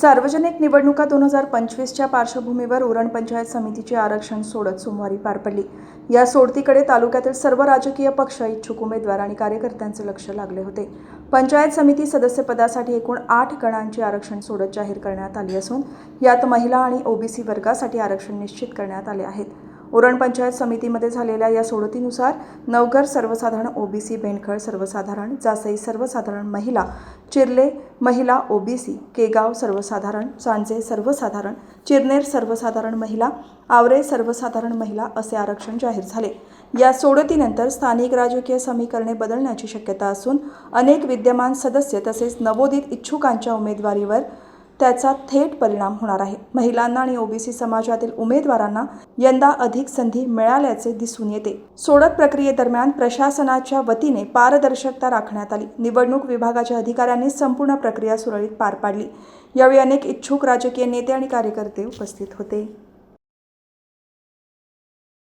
सार्वजनिक निवडणुका दोन हजार पंचवीसच्या पार्श्वभूमीवर उरण पंचायत समितीची आरक्षण सोडत सोमवारी पार पडली. या सोडतीकडे तालुक्यातील सर्व राजकीय पक्ष इच्छुक उमेदवार आणि कार्यकर्त्यांचे लक्ष लागले होते. पंचायत समिती सदस्यपदासाठी एकूण आठ गणांची आरक्षण सोडत जाहीर करण्यात आली असून यात महिला आणि ओबीसी वर्गासाठी आरक्षण निश्चित करण्यात आले आहेत. उरण पंचायत समितीमध्ये झालेल्या या सोडतीनुसार नवघर सर्वसाधारण ओबीसी बेनखळ सर्वसाधारण जासई सर्वसाधारण महिला चिरले महिला ओबीसी केगाव सर्वसाधारण सांजे सर्वसाधारण चिरनेर सर्वसाधारण महिला आवरे सर्वसाधारण महिला असे आरक्षण जाहीर झाले. या सोडतीनंतर स्थानिक राजकीय समीकरणे बदलण्याची शक्यता असून अनेक विद्यमान सदस्य तसेच नवोदित इच्छुकांच्या उमेदवारीवर त्याचा थेट परिणाम होणार आहे. महिलांना आणि ओबीसी समाजातील उमेदवारांना यंदा अधिक संधी मिळाल्याचे दिसून येते. सोडत प्रक्रियेदरम्यान प्रशासनाच्या वतीने पारदर्शकता राखण्यात आली. निवडणूक विभागाच्या अधिकाऱ्यांनी संपूर्ण प्रक्रिया सुरळीत पार पाडली. यावेळी अनेक इच्छुक राजकीय नेते आणि कार्यकर्ते उपस्थित होते.